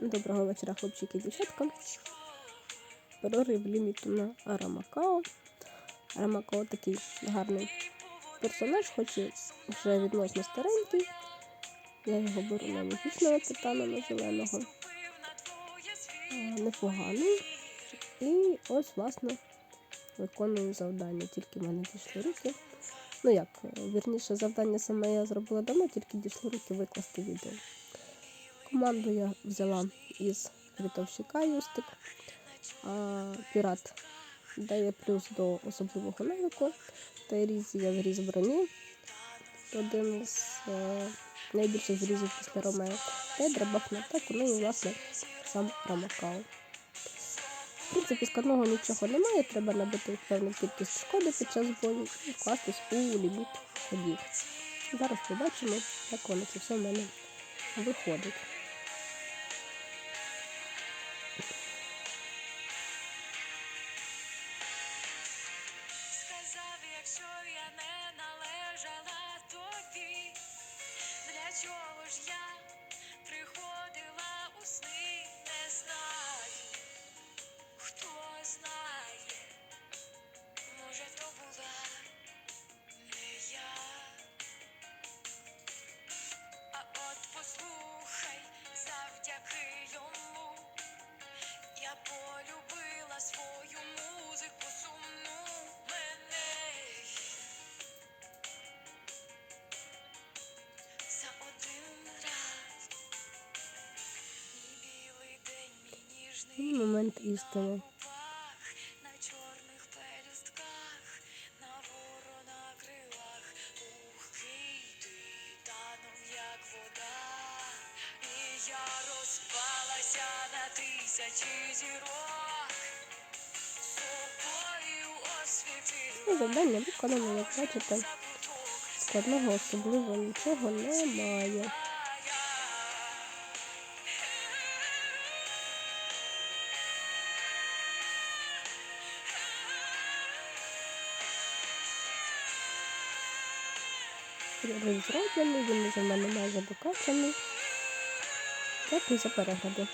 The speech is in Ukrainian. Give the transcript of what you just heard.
Доброго вечора, хлопчики і дівчатка. Прорив ліміту на Арамакао. Арамакао такий гарний персонаж, хоч і вже відносно старенький. Я його беру на міфічного титана на зеленого. Е, Непоганий. І ось, власне, виконую завдання. Тільки в мене дійшли руки. Ну як, е, вірніше, завдання саме я зробила давно, тільки дійшли руки викласти відео. Команду я взяла із рятовщика Юстик. А пірат дає плюс до особливого навику. Та різія зріз броні. Один з е, найбільших зрізів після Ромео. Та драбах на атаку, ну і власне сам Рамакао. В принципі, складного нічого немає, треба набити певну кількість шкоди під час бою і вкластись у ліміт ходів. Зараз побачимо, як воно це все в мене виходить. Show e a nena зірок, собою освітив. Ну, завдання виконано, як бачите, складного особливо нічого немає. Прорив зроблений, він вже в мене майже докачаний. Дякую за перегляди.